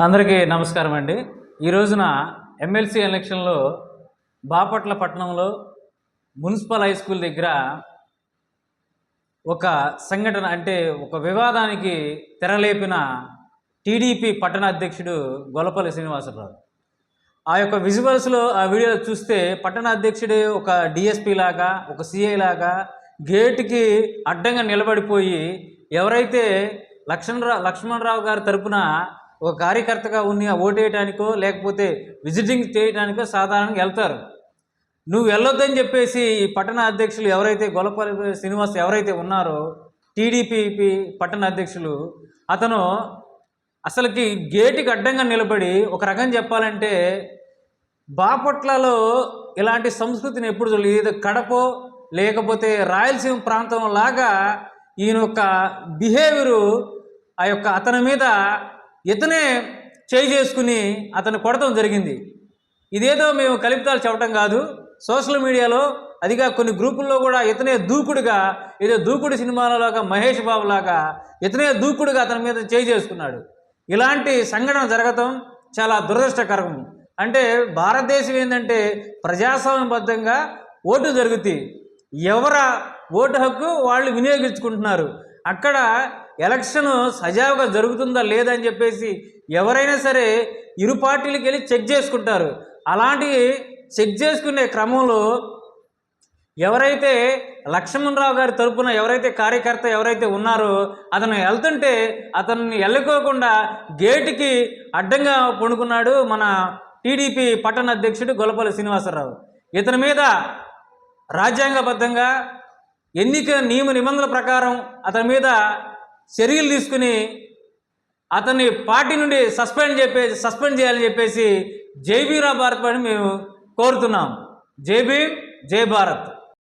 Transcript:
అందరికీ నమస్కారం అండి. ఈ రోజున ఎమ్మెల్సీ ఎలక్షన్లో బాపట్ల పట్టణంలో మున్సిపల్ హై స్కూల్ దగ్గర ఒక సంఘటన అంటే ఒక వివాదానికి తెరలేపిన టీడీపీ పట్టణ అధ్యక్షుడు గొలపల్లి శ్రీనివాసరావు. ఆ యొక్క విజువల్స్లో ఆ వీడియో చూస్తే పట్టణ అధ్యక్షుడు ఒక డిఎస్పీ లాగా ఒక సిఐ లాగా గేటుకి అడ్డంగా నిలబడిపోయి ఎవరైతే లక్ష్మణరావు లక్ష్మణరావు గారి తరపున ఒక కార్యకర్తగా ఉన్ని ఓటేయటానికో లేకపోతే విజిటింగ్ చేయడానికో సాధారణంగా వెళ్తారు. నువ్వు వెళ్ళొద్దని చెప్పేసి ఈ పట్టణ అధ్యక్షులు ఎవరైతే గొల్లపల్లి శ్రీనివాస్ ఎవరైతే ఉన్నారో టీడీపీ పట్టణ అధ్యక్షులు అతను అసలుకి గేటుకి అడ్డంగా నిలబడి ఒక రకం చెప్పాలంటే బాపట్లలో ఇలాంటి సంస్కృతిని ఎప్పుడు చూడలేదు. ఏదో కడపో లేకపోతే రాయలసీమ ప్రాంతం లాగా ఈయన యొక్క బిహేవియరు ఆ యొక్క అతని మీద ఇతనే చేయి చేసుకుని అతను కొడటం జరిగింది. ఇదేదో మేము కల్పితాలు చెప్పడం కాదు. సోషల్ మీడియాలో అదిగా కొన్ని గ్రూపుల్లో కూడా ఇతనే దూకుడుగా ఏదో దూకుడు సినిమాలలాగా మహేష్ బాబు లాగా ఇతనే దూకుడుగా అతని మీద చేయి చేసుకున్నాడు. ఇలాంటి సంఘటన జరగటం చాలా దురదృష్టకరం. అంటే భారతదేశం ఏంటంటే ప్రజాస్వామ్యబద్ధంగా ఓటు జరుగుతాయి ఎవర ఓటు హక్కు వాళ్ళు వినియోగించుకుంటున్నారు. అక్కడ ఎలక్షన్ సజావుగా జరుగుతుందా లేదా అని చెప్పేసి ఎవరైనా సరే ఇరు పార్టీలకు వెళ్ళి చెక్ చేసుకుంటారు. అలాంటి చెక్ చేసుకునే క్రమంలో ఎవరైతే లక్ష్మణరావు గారి తరపున ఎవరైతే కార్యకర్త ఎవరైతే ఉన్నారో అతను వెళ్తుంటే అతన్ని వెళ్ళుకోకుండా గేటుకి అడ్డంగా పండుకున్నాడు మన టీడీపీ పట్టణ అధ్యక్షుడు గొల్లపల్లి శ్రీనివాసరావు. ఇతని మీద రాజ్యాంగబద్ధంగా ఎన్నిక నియమ నిబంధనల ప్రకారం అతని మీద చర్యలు తీసుకుని అతన్ని పార్టీ నుండి సస్పెండ్ చెప్పేసి సస్పెండ్ చేయాలని చెప్పేసి జై భీరా భారత్ అని మేము కోరుతున్నాం. జై భీమ్ జై భారత్.